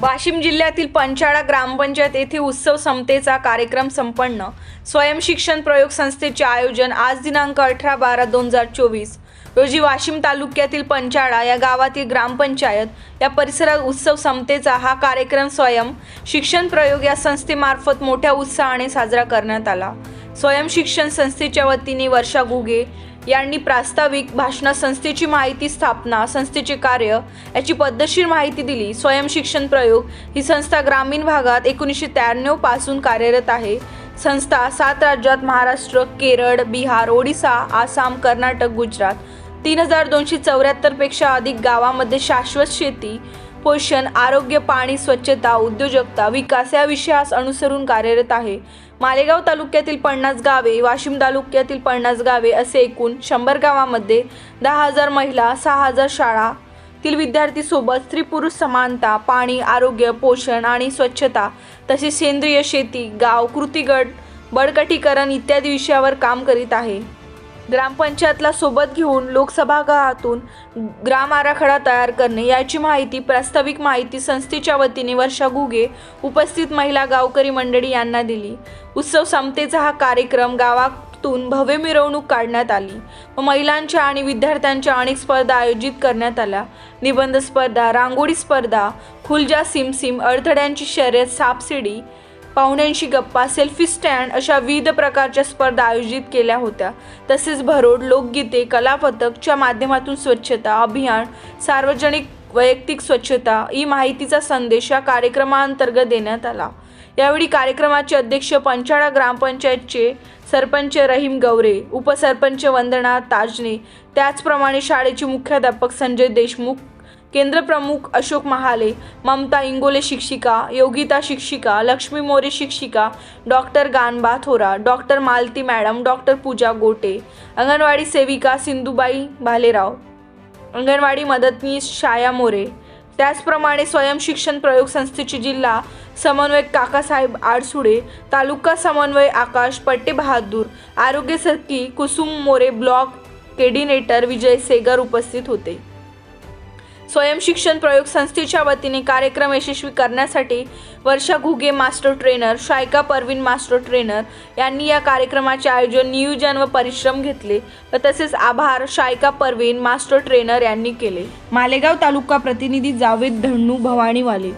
वाशिम जिल्ह्यातील पंचाळा ग्रामपंचायत येथे उत्सव समतेचा कार्यक्रम संपन्न. स्वयंशिक्षण प्रयोग संस्थेचे आयोजन आज दिनांक अठरा बारा दोन हजार चोवीस. रोजी वाशिम तालुक्यातील पंचाळा या गावातील ग्रामपंचायत या परिसरात उत्सव समतेचा हा कार्यक्रम स्वयं शिक्षण प्रयोग या संस्थेमार्फत मोठ्या उत्साहाने साजरा करण्यात आला. स्वयंशिक्षण संस्थेच्या वतीने वर्षा गुगे यांनी प्रास्ताविक भाषणा संस्थेची माहिती स्थापना संस्थेचे कार्य याची पद्धतशीर माहिती दिली. स्वयं शिक्षण प्रयोग ही संस्था ग्रामीण भागात एकोणीसशे त्र्याण्णवपासून कार्यरत आहे. संस्था सात राज्यात महाराष्ट्र केरळ बिहार ओडिसा आसाम कर्नाटक गुजरात. तीन हजार दोनशे चौऱ्याहत्तरपेक्षा अधिक गावामध्ये शाश्वत शेती पोषण आरोग्य पाणी स्वच्छता उद्योजकता विकास या विषयास अनुसरून कार्यरत आहे. मालेगाव तालुक्यातील पन्नास गावे वाशिम तालुक्यातील पन्नास गावे असे एकूण शंभर गावामध्ये दहा हजार महिला सहा हजार शाळा तील विद्यार्थी सोबत स्त्री पुरुष समानता पाणी आरोग्य पोषण आणि स्वच्छता तसेच सेंद्रिय शेती गाव कृतीगट बळकटीकरण इत्यादी विषयावर काम करीत आहे. ग्रामपंचायतला सोबत घेऊन लोकसभागृहातून ग्राम आराखडा तयार करणे याची माहिती प्रास्ताविक माहिती संस्थेच्या वतीने वर्षा घुगे उपस्थित महिला गावकरी मंडळी यांना दिली. उत्सव समतेचा हा कार्यक्रम गावातून भव्य मिरवणूक काढण्यात आली व महिलांच्या आणि विद्यार्थ्यांच्या अनेक स्पर्धा आयोजित करण्यात आल्या. निबंध स्पर्धा रांगोळी स्पर्धा खुलजा सिमसिम अडथड्यांची शर्यत सापशिडी पाहुण्यांशी गप्पा सेल्फी स्टँड अशा विविध प्रकारच्या स्पर्धा आयोजित केल्या होत्या. तसेच भरोड लोकगीते कलापथकच्या माध्यमातून स्वच्छता अभियान सार्वजनिक वैयक्तिक स्वच्छता ही माहितीचा संदेश या कार्यक्रमाअंतर्गत देण्यात आला. यावेळी कार्यक्रमाचे अध्यक्ष पंचाळा ग्रामपंचायतचे सरपंच रहीम गवरे उपसरपंच वंदना ताजने त्याचप्रमाणे शाळेचे मुख्याध्यापक संजय देशमुख केंद्रप्रमुख अशोक महाले ममता इंगोले शिक्षिका योगिता शिक्षिका लक्ष्मी मोरे शिक्षिका doctor Ganba Thora doctor Malati madam doctor Pooja Gote anganwadi सेविका सिंधुबाई भालेराव अंगणवाडी मदतनीस शाया मोरे. त्याचप्रमाणे स्वयंशिक्षण प्रयोग संस्थेचे जिल्हा समन्वयक काकासाहेब आडसुडे तालुका समन्वय आकाश पट्टे बहादूर आरोग्य सखी कुसुम मोरे ब्लॉक केडिनेटर विजय सेगर उपस्थित होते. स्वयंशिक्षण प्रयोग संस्थेच्या वतीने कार्यक्रम यशस्वी करण्यासाठी Varsha Ghuge master trainer Shayka Parveen master trainer यांनी या कार्यक्रमाचे आयोजन नियोजन व परिश्रम घेतले व तसेच आभार शायका परवीन मास्टर ट्रेनर यांनी केले. मालेगाव तालुका प्रतिनिधी जावेद धन्नू भवानीवाले.